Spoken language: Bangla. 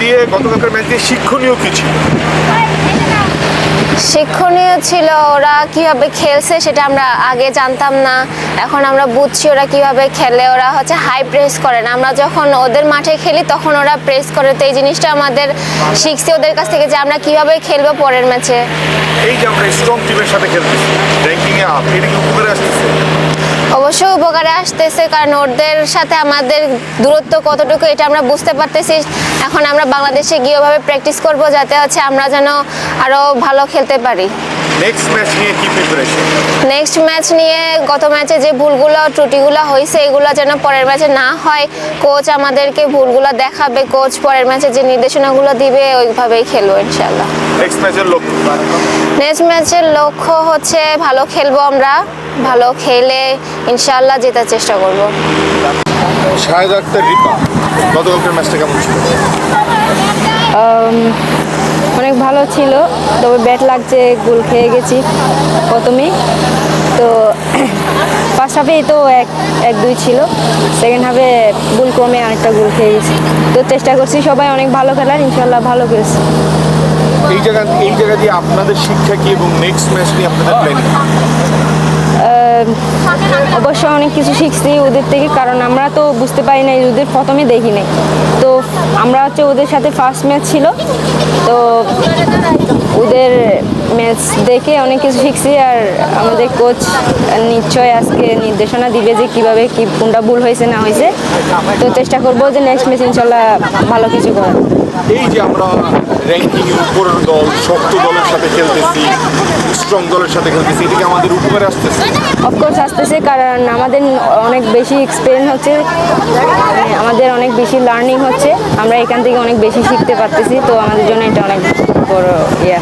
দিয়ে গতকালকার ম্যাচ দিয়ে শিক্ষণীয় কি ছিল? শিক্ষণীয় ছিল ওরা কীভাবে খেলছে সেটা আমরা আগে জানতাম না। এখন আমরা বুঝছি ওরা কীভাবে খেলে। ওরা হচ্ছে হাই প্রেস করে না। আমরা যখন ওদের মাঠে খেলি তখন ওরা প্রেস করে। তো এই জিনিসটা আমাদের শিখছি ওদের কাছ থেকে যে আমরা কীভাবে খেলব পরের ম্যাচে এই যে আমরা স্ট্রং টিমের সাথে খেলতেছি র্যাঙ্কিং এ আপ এটা কি উপকারে আসতেছে? অবশ্যই উপকারে আসতেছে, কারণ ওদের সাথে আমাদের দূরত্ব কতটুকু এটা আমরা বুঝতে পারতেছি। এখন আমরা বাংলাদেশে গিয়ে ওভাবে প্র্যাকটিস করব, যাতে হচ্ছে আমরা যেন আরও ভালো খেলতে পারি। নেক্সট ম্যাচ নিয়ে কি প্রিপারেশন নেক্সট ম্যাচ নিয়ে গত ম্যাচে যে ভুলগুলো ত্রুটিগুলো হয়েছে এগুলো যেন পরের ম্যাচে না হয় কোচ আমাদেরকে ভুলগুলো দেখাবে। কোচ পরের ম্যাচে যে নির্দেশনাগুলো দিবে ওইভাবেই খেলব ইনশাল্লাহ নেক্সট ম্যাচের লক্ষ্য নেক্সট ম্যাচের লক্ষ্য হচ্ছে ভালো খেলব আমরা ভালো খেলে ইনশাল্লাহ জেতার চেষ্টা করব। শাহেদ আক্তার রিপা গতকালকার ম্যাচটা কেমন ছিল অনেক ভালো ছিল তবে ব্যাট লাগছে গোল খেয়ে গেছি প্রথমেই। তো ফার্স্ট হাফেই তো এক এক দুই ছিল। সেকেন্ড হাফে গোল কমে আরেকটা গোল খেয়ে গেছি। তো চেষ্টা করছি সবাই অনেক ভালো খেলার ইনশাল্লাহ ভালো খেলছি। এই জায়গা এই জায়গা দিয়ে আপনাদের শিক্ষা কি এবং নেক্সট ম্যাচ নিয়ে আপনাদের প্ল্যানিং অবশ্য অনেক কিছু শিখছি ওদের থেকে কারণ আমরা তো বুঝতে পারি না ওদের প্রথমে দেখি নাই। তো আমরা হচ্ছে ওদের সাথে ফার্স্ট ম্যাচ ছিল তো ওদের ম্যাচ দেখে অনেক কিছু শিখছি আর আমাদের কোচ নিশ্চয় আজকে নির্দেশনা দিবে যে কীভাবে কি কোনটা ভুল হয়েছে না হয়েছে। তো চেষ্টা করব যে নেক্সট ম্যাচ ইনশাল্লাহ ভালো কিছু করার। এই যে আমরা র্যাঙ্কিং এর উপরের দল শক্ত দলের সাথে খেলতেছি স্ট্রং দলের সাথে খেলতেছি এটা কি আমাদের উপকারে আসতেছে। অফকোর্স আসতেছে। কারণ আমাদের অনেক বেশি এক্সপিরিয়েন্স হচ্ছে মানে আমাদের অনেক বেশি লার্নিং হচ্ছে, আমরা এখান থেকে অনেক বেশি শিখতে পারতেছি, তো আমাদের জন্য এটা অনেক বড় ইয়া।